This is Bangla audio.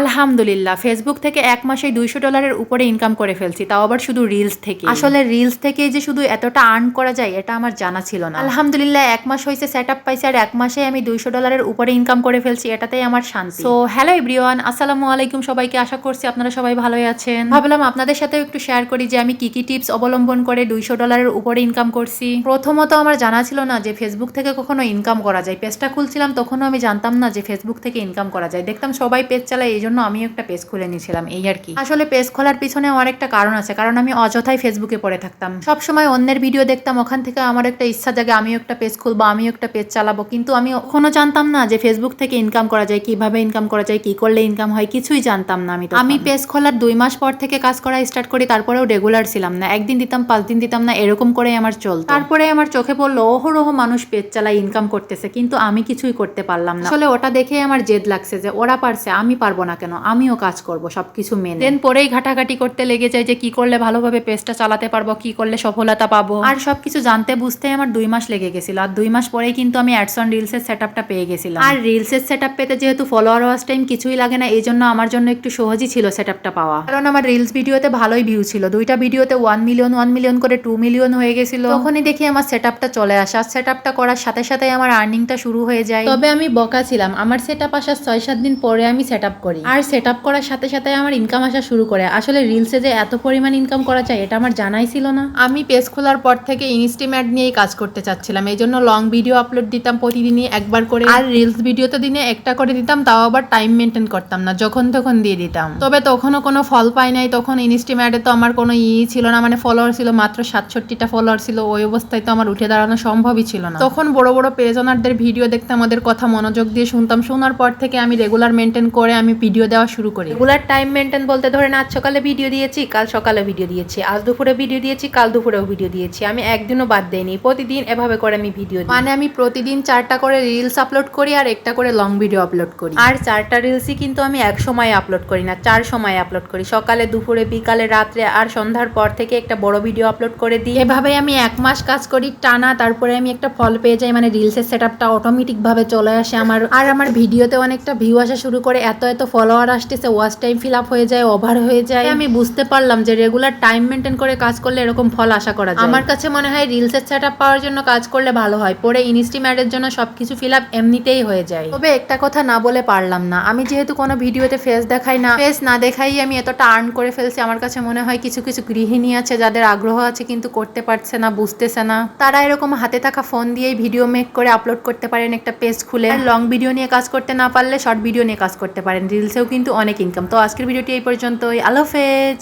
আলহামদুলিল্লাহ ফেসবুক থেকে এক মাসে দুইশো ডলারের উপরে ইনকাম করে ফেলছি তাও আবার শুধু রিলস থেকে। আসলে রিলস থেকে যে শুধু এতটা আর্ন করা যায় এটা আমার জানা ছিল না। আলহামদুলিল্লাহ এক মাস হয়েছে সেট আপ পাইছে আর এক মাসে আমি দুইশো ডলারের উপরে ইনকাম করে ফেলছি এটাতেই আমার শান্তি। তো হ্যালো এভরিওয়ান আসসালামু আলাইকুম সবাইকে আশা করছি আপনারা সবাই ভালোই আছেন। ভাবলাম আপনাদের সাথেও একটু শেয়ার করি যে আমি কি কি টিপস অবলম্বন করে দুইশো ডলারের উপরে ইনকাম করছি। প্রথমত আমার জানা ছিল না যে ফেসবুক থেকে কখনো ইনকাম করা যায়। পেজটা খুলছিলাম তখনও আমি জানতাম না যে ফেসবুক থেকে ইনকাম করা যায়। দেখতাম সবাই পেজ চালায় এই জন্য আমিও একটা পেজ খুলে নিয়েছিলাম এই আর কি। আসলে পেজ খোলার পিছনে আমার একটা কারণ আছে কারণ আমি অযথাই ফেসবুকে পড়ে থাকতাম। সব সময় অন্যের ভিডিও দেখতাম ওখান থেকে আমার একটা ইচ্ছা জাগে আমিও একটা পেজ খুলবো আমিও একটা পেজ চালাবো। কিন্তু আমি কখনো জানতাম না যে ফেসবুক থেকে ইনকাম করা যায় কীভাবে ইনকাম করা যায় কি করলে ইনকাম হয় কিছুই জানতাম না আমি। আমি পেজ খোলার দুই মাস পর থেকে কাজ করা স্টার্ট করি তারপরেও রেগুলার ছিলাম না। একদিন দিতাম পাঁচ দিন দিতাম না এরকম করে আমার চল তারপরে আমার চোখে পড়ল অহরহ মানুষ পেজ চালায় ইনকাম করতেছে কিন্তু আমি কিছুই করতে পারলাম না। আসলে ওটা দেখে আমার জেদ লাগছে যে ওরা পারছে আমি পারব না। কেন? আমিও কাজ করব সবকিছু মেনে। দেন পরেই ঘাটাঘাটি করতে লেগে যায় যে কি করলে ভালোভাবে পেজটা চালাতে পারব কি করলে সফলতা পাবো। আর সব কিছু জানতে বুঝতে আমার দুই মাস লেগে গেছিল। আর দুই মাস পরেই কিন্তু আমি অ্যাডস অন রিলসের সেট আপটা পেয়ে গেছিলাম। আর রিলসের সেট আপ পেতে যেহেতু ফলোয়ার ওয়াচ টাইম কিছুই লাগে না এই জন্য আমার জন্য একটু সহজই ছিল সেট আপটা পাওয়া। কারণ আমার রিলস ভিডিওতে ভালোই ভিউ ছিল। দুইটা ভিডিওতে ওয়ান মিলিয়ন ওয়ান মিলিয়ন করে টু মিলিয়ন হয়ে গেছিল। তখনই দেখি আমার সেট আপটা চলে আসা। সেট আপটা করার সাথে সাথে আমার আর্নিংটা শুরু হয়ে যায়। তবে আমি বকা ছিলাম। আমার সেট আপ আসার ছয় সাত দিন পরে আমি সেট আপ করি। আর সেট আপ করার সাথে সাথে আমার ইনকাম আসা শুরু করে। আসলে রিলসে যে এত পরিমাণ ইনকাম করা যায় এটা আমার জানাই ছিল না। আমি পেজ খোলার পর থেকে ইনস্টিম্যাট নিয়েই কাজ করতে চাচ্ছিলাম। এই জন্য লং ভিডিও আপলোড দিতাম প্রতিদিনই একবার করে। আর রিলস ভিডিও তো দিনে একটা করে দিতাম তাও আবার টাইম মেনটেন করতাম না যখন তখন দিয়ে দিতাম। তবে তখনও কোনো ফল পাই নাই তখন ইনস্টিম্যাটে তো আমার কোনো ই ছিল না মানে ফলোয়ার ছিল মাত্র সাতষট্টিটা ফলোয়ার ছিল ওই অবস্থায় তো আমার উঠে দাঁড়ানো সম্ভবই ছিল না। তখন বড় বড় পেজ ওনারদের ভিডিও দেখতাম ওদের কথা মনোযোগ দিয়ে শুনতাম। শোনার পর থেকে আমি রেগুলার মেনটেন করে আমি ভিডিও দেওয়া শুরু করি। রেগুলার টাইম মেনটেন বলতে ধরেন আজ সকালে ভিডিও দিয়েছি কাল সকালে ভিডিও দিয়েছি। আজ দুপুরে ভিডিও দিয়েছি কাল দুপুরেও ভিডিও দিয়েছি। আমি একদিনও বাদ দেয়নি প্রতিদিন এভাবে করে আমি ভিডিও মানে আমি প্রতিদিন চারটা করে রিলস আপলোড করি আর একটা করে লং ভিডিও আপলোড করি। আর চারটা রিলসই কিন্তু আমি এক সময় আপলোড করি না চার সময় আপলোড করি। সকালে দুপুরে বিকালে রাত্রে আর সন্ধ্যার পর থেকে একটা বড় ভিডিও আপলোড করে দিই। এভাবে আমি এক মাস কাজ করি টানা তারপরে আমি একটা ফল পেয়ে যাই। মানে রিলসের সেট আপটা অটোমেটিক ভাবে চলে আসে আমার। আর আমার ভিডিওতে অনেকটা ভিউ আসা শুরু করে এত এত ফলোয়ার আসতেছে ওয়াচ টাইম ফিল আপ হয়ে যায় ওভার হয়ে যায়। আমি বুঝতে পারলাম যে রেগুলার টাইম মেনটেন করে কাজ করলে এরকম ফল আশা করা যায়। আমার কাছে মনে হয় রিলসের সেট পাওয়ার জন্য কাজ করলে ভালো হয়। পরে ইনস্টিম্যাটের জন্য সবকিছু ফিল আপ এমনিতেই হয়ে যায়। তবে একটা কথা না বলে পারলাম না। আমি যেহেতু কোনো ভিডিওতে ফেস দেখাই না ফেস না দেখাই আমি এতটা আর্ন করে ফেলছি, আমার কাছে মনে হয় কিছু কিছু গৃহিণী আছে যাদের আগ্রহ আছে কিন্তু করতে পারছে না, বুঝতেছে না। তারা এরকম হাতে থাকা ফোন দিয়েই ভিডিও মেক করে আপলোড করতে পারেন একটা পেজ খুলে। লং ভিডিও নিয়ে কাজ করতে না পারলে শর্ট ভিডিও নিয়ে কাজ করতে পারেন। রিলসেও কিন্তু অনেক ইনকাম তো আজকের ভিডিওটি এই পর্যন্তই। আল্লাহ হাফেজ।